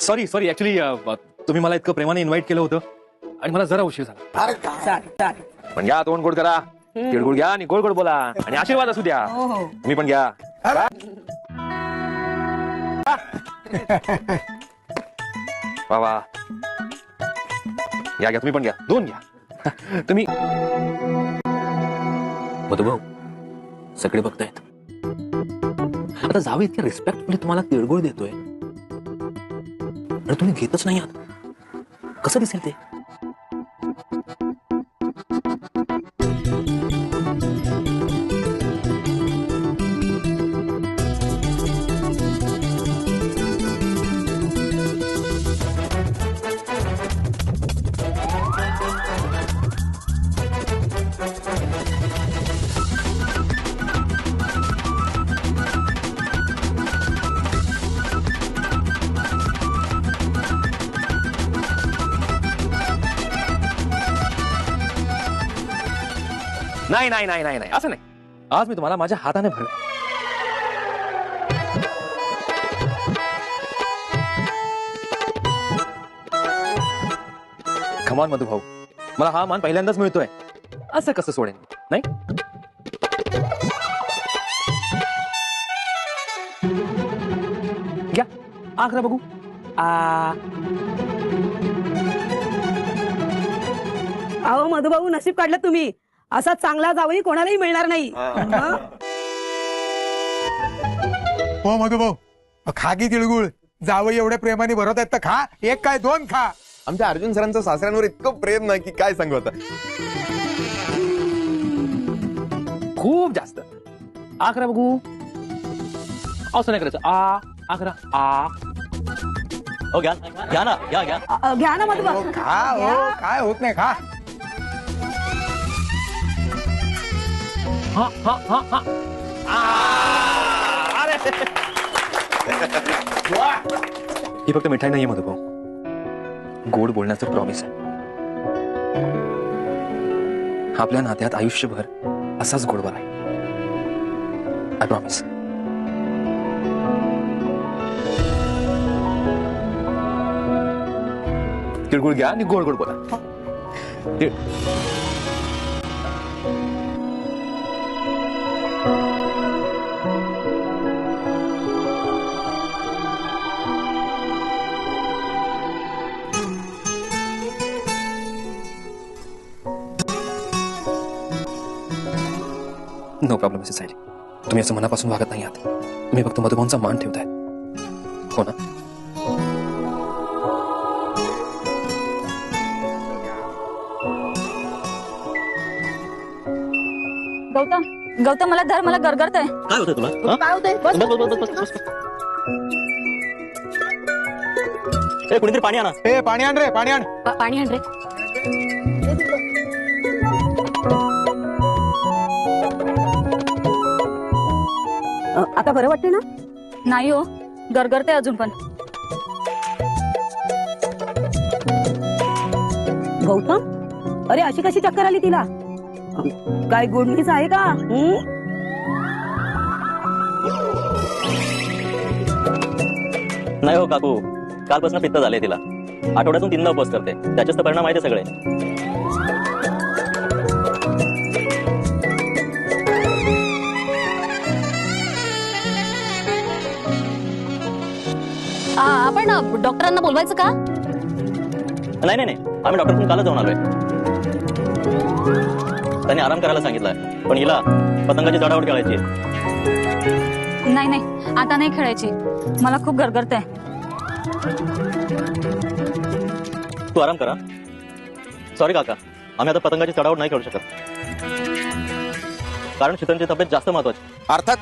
Sorry sorry actually तुम्ही मला इतकं प्रेमाने इन्व्हाइट केलं होतं. आणि मला जरा उशीर झाला. अरे काय चालेल चालेल. पण घ्या तोंड गोड करा. तिळगुळ घ्या आणि गोड गोड बोला. आणि आशीर्वाद असू द्या. हो हो. तुम्ही पण घ्या. वा वा. या घ्या तुम्ही पण घ्या. दोन घ्या. तुम्ही मधुभाऊ सगळे बघतायत. आता जावे इतक्या रिस्पेक्टफुली तुम्हाला तिळगुळ देतोय. आणि तुम्ही घेतच नाही आहात. कसं दिसेल ते? नाही नाही नाही नाही नाही. असं नाही. आज मी तुम्हाला माझ्या हाताने भरले खमान मधु भाऊ. मला हा मान पहिल्यांदाच मिळतोय. असं कसं सोडेन नाही? घ्या. आग्रा बघू. आ. अहो मधुभाऊ नशीब काढलं तुम्ही. असा चांगला जावई कोणालाही मिळणार नाही. हं? हो? मधुभाऊ खा की तिळगुळ. जावं एवढ्या प्रेमाने भरत आहेत तर खा. एक काय दोन खा. आमच्या अर्जुन सरांचं सासऱ्यांवर इतकं प्रेम नाही की काय सांगू आता. खूप जास्त. आकरा बघू. असं नाही करायचं. आ आकरा आ. हो घ्या. घ्या ना घ्या घ्या. अ, घ्या ना मधुभाऊ हो, खा हो काय होत नाही खा. हा हा हा हा अरे। ही फक्त मिठाई नाहीये मधुभाऊ गोड बोलण्याचं प्रॉमिस आहे आपल्या नात्यात आयुष्यभर असाच गोडवा आहे आय प्रॉमिस तिळगुळ घ्या आणि गोड गोड बोला। तिळ नो प्रॉब्लेम मिसेस सायली तुम्ही असं मनापासून वागत नाही आहात. तुम्ही फक्त मधुभाऊंचा मान ठेवताय. हो ना? गौतम गौतम मला धर मला गरगरत आहे काय होतं तुला? हा? काय होतंय? बस, बस, बस, बस, बस, बस, बस. ए कुणीतरी पाणी आणा. ए पाणी आण रे पाणी आण. पा- पाणी आण रे. अ, आता बरं वाटते ना? नाही हो गरगरते अजून पण. गौतम? अरे अशी कशी चक्कर आली तिला? काय गुड न्यूज आहे का? हं? नाही हो काकू. कालपासून पित्त झाले तिला. आठवड्यातून तीनदा उपवास करते. त्याचेच तर परिणाम आहे ते सगळे. आपण डॉक्टरांना बोलवायचं का? नाही नाही नाही. आम्ही डॉक्टरकडून कालच जाऊन आलोय. त्यांनी आराम करायला सांगितलंय. पण हिला पतंगाची चढावट खेळायची आहे. नाही नाही. आता नाही खेळायची. मला खूप गरगरत आहे तू आराम करा. सॉरी काका. आम्ही आता पतंगाची चढावट नाही खेळू शकत. कारण शीतलची तब्येत जास्त महत्वाची. अर्थात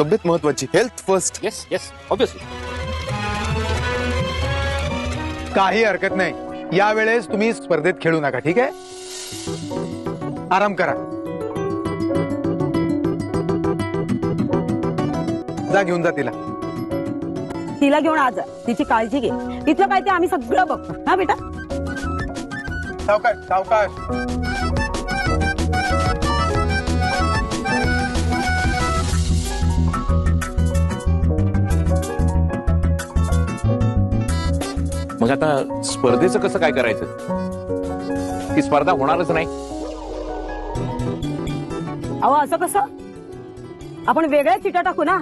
तब्येत महत्वाची. Health first yes yes obviously काही हरकत नाही. यावेळेस तुम्ही स्पर्धेत खेळू नका ठीक आहे? आराम करा. जा घेऊन जा तिला. तिला घेऊन आज जा. तिची काळजी घे. तिथलं काय ते आम्ही सगळं बघतो. हा बेटा? सावकाश सावकाश मग आता स्पर्धेचं कसं काय करायचं? ती स्पर्धा होणारच नाही. अहो असं कसं? आपण वेगळ्या चिटा टाकू ना.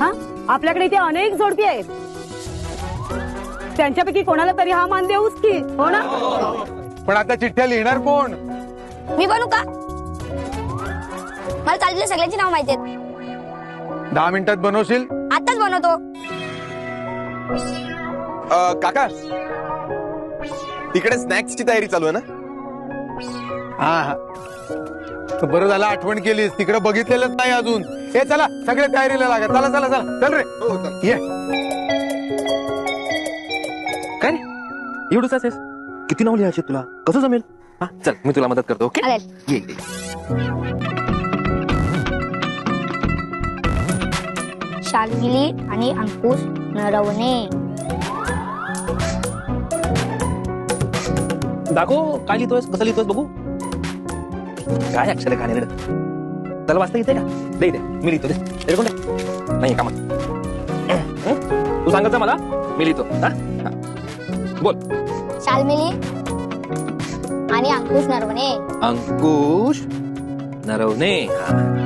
हा? आपल्याकडे इथे अनेक जोडपी आहेत. त्यांच्यापैकी कोणाला तरी हा मान देऊच की हो ना? पण आता चिठ्ठ्या लिहिणार कोण? मी बनू का? मला चाललेल्या सगळ्यांची नाव माहिती आहेत. दहा मिनिटात बनवशील? आताच बनवतो. अं, काका तिकडे स्नॅक्सची तयारी चालू आहे ना? हा हा. तर बरं झालं आठवण केलीस. तिकडे बघितलेलंच नाही अजून. हे चला सगळे तयारीला लागा चला चला चला. चल रे. हो चल. ये. काय रे? एवढंच आहेस? किती नाव लिहायचे तुला? कसं जमेल? हा चल मी तुला मदत करतो ओके? चालेल. ये ये. शार्गिली आणि अंकुश नरवणे. दाखव काय लिहितोय कसं लिहितोय बघू. काय अक्षर खाणे त्याला वाचता येते का? दे दे मी लिहितो दे. दे कोण नाही कामात? तू सांगायचं मला? मी लिहितो. हा? हा. बोल. शाल्मिली आणि अंकुश नरवणे. अंकुश नरवणे. हा.